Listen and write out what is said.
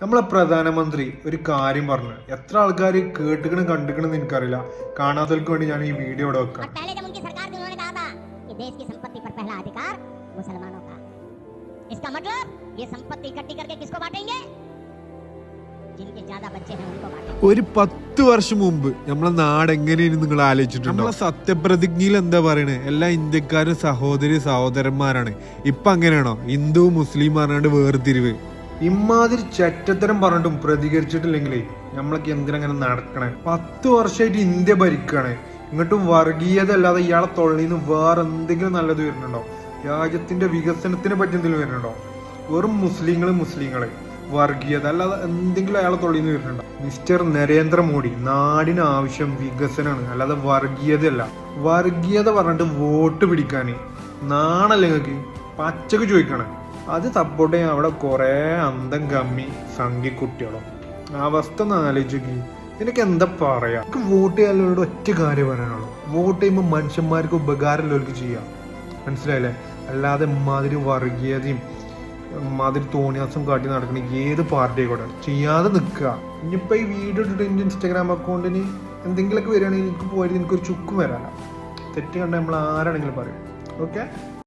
നമ്മളെ പ്രധാനമന്ത്രി ഒരു കാര്യം പറഞ്ഞു എത്ര ആൾക്കാർ കേട്ടുകണം കണ്ടുകണെന്ന് എനിക്കറിയില്ല കാണാത്തവർക്ക് വേണ്ടി ഞാൻ ഈ വീഡിയോ ഇവിടെ വെക്കാം और पहले जब उनकी सरकार थी उन्होंने कहा था कि देश की संपत्ति पर पहला अधिकार मुसलमानों का इसका मतलब ये संपत्ति इकट्ठी करके किसको बांटेंगे जिनके ज्यादा बच्चे हैं उनको बांटेंगे ഒരു പത്ത് വർഷം മുമ്പ് നമ്മളെ നാട് എങ്ങനെയാണ് നിങ്ങൾ ആലോചിച്ചിട്ടുണ്ടോ നമ്മളെ സത്യപ്രതിജ്ഞയിൽ എന്താ പറയണേ എല്ലാ ഇന്ത്യക്കാരും സഹോദരി സഹോദരന്മാരാണ് ഇപ്പൊ അങ്ങനെയാണോ ഹിന്ദു മുസ്ലിം പറഞ്ഞാണ്ട് വേർതിരിവ് ഇമാതിരി ചെറ്റത്തരം പറഞ്ഞിട്ടും പ്രതികരിച്ചിട്ടില്ലെങ്കിലേ നമ്മളൊക്കെ എന്തിനങ്ങനെ നടക്കണേ? പത്ത് വർഷമായിട്ട് ഇന്ത്യ ഭരിക്കണേ. ഇങ്ങോട്ടും വർഗീയത അല്ലാതെ ഇയാളെ തൊള്ളിൽ നിന്ന് വേറെ എന്തെങ്കിലും നല്ലത് വരുന്നുണ്ടോ? രാജ്യത്തിന്റെ വികസനത്തിന് പറ്റി എന്തെങ്കിലും വരുന്നുണ്ടോ? വെറും മുസ്ലിങ്ങൾ മുസ്ലിങ്ങൾ. വർഗീയത അല്ലാതെ എന്തെങ്കിലും അയാളെ തൊള്ളിൽ നിന്ന് വരുന്നുണ്ടോ? മിസ്റ്റർ നരേന്ദ്രമോദി നാടിന് ആവശ്യം വികസനമാണ് അല്ലാതെ വർഗീയതയല്ല. വർഗീയത പറഞ്ഞിട്ട് വോട്ട് പിടിക്കാന് നാണല്ലേ നിങ്ങൾക്ക് പച്ചക്ക് ചോദിക്കണം. അത് സപ്പോർട്ട് ചെയ്യാൻ അവിടെ കുറേ അന്തം കമ്മി സംഖ്യ കുട്ടികളും. അവസ്ഥ ഒന്ന് ആലോചിക്ക് നിനക്ക് എന്താ പറയാ? എനിക്ക് വോട്ട് ചെയ്യാനുള്ളവരോട് ഒറ്റ കാര്യം പറയാനുള്ളൂ. വോട്ട് ചെയ്യുമ്പോൾ മനുഷ്യന്മാർക്ക് ഉപകാരമുള്ളവർക്ക് ചെയ്യാം. മനസ്സിലായില്ലേ? അല്ലാതെ മാതിരി വർഗീയതയും മാതിരി തോന്നിയാസം കാട്ടി നടക്കണ ഏത് പാർട്ടി കൂടെ ചെയ്യാതെ നിൽക്കുക. ഇനിയിപ്പോൾ ഈ വീഡിയോ ഇട്ടിട്ട് എന്റെ ഇൻസ്റ്റാഗ്രാം അക്കൗണ്ടിന് എന്തെങ്കിലുമൊക്കെ വരികയാണെങ്കിൽ എനിക്ക് പോയിട്ട് എനിക്കൊരു ചുക്കും വരാനാണ് തെറ്റ് കണ്ട നമ്മൾ ആരാണെങ്കിലും പറയും. ഓക്കെ